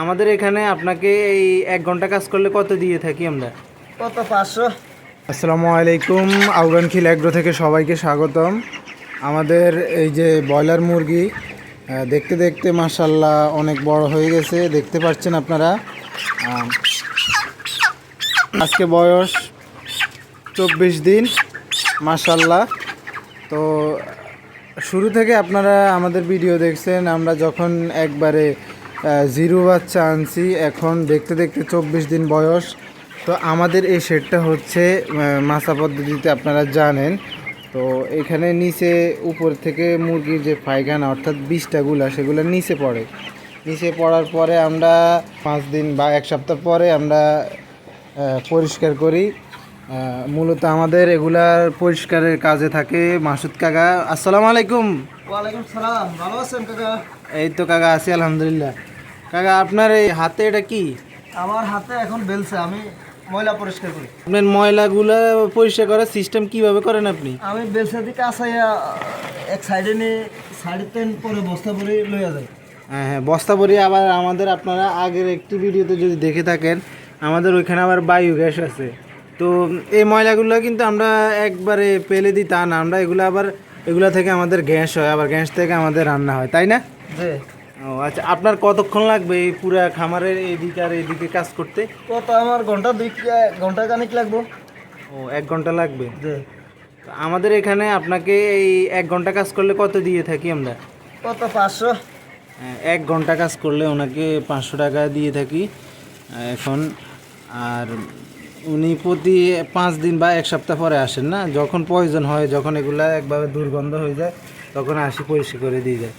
আমাদের এখানে আপনাকে এই এক ঘণ্টা কাজ করলে কত দিয়ে থাকি আমরা? কত পাঁচশো? আসসালামু আলাইকুম আফগান খিল এগ্রো থেকে সবাইকে স্বাগতম। আমাদের এই যে ব্রয়লার মুরগি দেখতে দেখতে মাসাল্লাহ অনেক বড় হয়ে গেছে দেখতে পাচ্ছেন আপনারা। আজকে বয়স চব্বিশ দিন মাসাল্লাহ তো শুরু থেকে আপনারা আমাদের ভিডিও দেখছেন আমরা যখন একবারে জিরো বাচ্চা আনছি। এখন দেখতে দেখতে চব্বিশ দিন বয়স। তো আমাদের এই শেডটা হচ্ছে মাছা পদ্ধতিতে আপনারা জানেন। তো এখানে নিচে উপর থেকে মুরগির যে পায়খানা অর্থাৎ বিষটাগুলা সেগুলো নিচে পড়ে। নিচে পড়ার পরে আমরা পাঁচ দিন বা এক সপ্তাহ পরে আমরা পরিষ্কার করি। মূলত আমাদের এগুলার পরিষ্কারের কাজে থাকে মাসুদ কাকা। আসসালামু আলাইকুম। ওয়ালাইকুম সালাম। ভালো আছেন কাকা? এই তো কাকা আছি আলহামদুলিল্লাহ। কাকা আপনার এই হাতে এটা কি? আমার হাতে এখন বেলছে আমি ময়লা পরিষ্কার করি। আপনার ময়লাগুলো পরিষ্কার করার সিস্টেম কীভাবে করেন আপনি? আমি বেলসা দিকে আসাইয়া এক সাইডে নিয়ে সাইডে টেন পরে বস্তা পরে লইয়া যাই। হ্যাঁ হ্যাঁ বস্তা ভরি আবার আমাদের আপনারা আগের একটি ভিডিওতে যদি দেখে থাকেন আমাদের ওইখানে আবার বায়ু গ্যাস আছে। তো এই ময়লাগুলো কিন্তু আমরা একবারে পেলে দিই তা না আমরা এগুলো আবার এগুলো থেকে আমাদের গ্যাস হয় আবার গ্যাস থেকে আমাদের রান্না হয় তাই না? ও আচ্ছা আপনার কতক্ষণ লাগবে এই পুরা খামারের এদিকে আর এদিকে কাজ করতে? কত আমার ঘণ্টা দুই ঘণ্টা কানিক লাগবো। ও এক ঘণ্টা লাগবে? আমাদের এখানে আপনাকে এই এক ঘণ্টা কাজ করলে কত দিয়ে থাকি আমরা? কত পাঁচশো? হ্যাঁ, এক ঘণ্টা কাজ করলে ওনাকে পাঁচশো টাকা দিয়ে থাকি এখন। আর উনি প্রতি পাঁচ দিন বা এক সপ্তাহ পরে আসেন না? যখন প্রয়োজন হয় যখন এগুলা একভাবে দুর্গন্ধ হয়ে যায় তখন আসি পরিষ্কার করে দিয়ে যায়।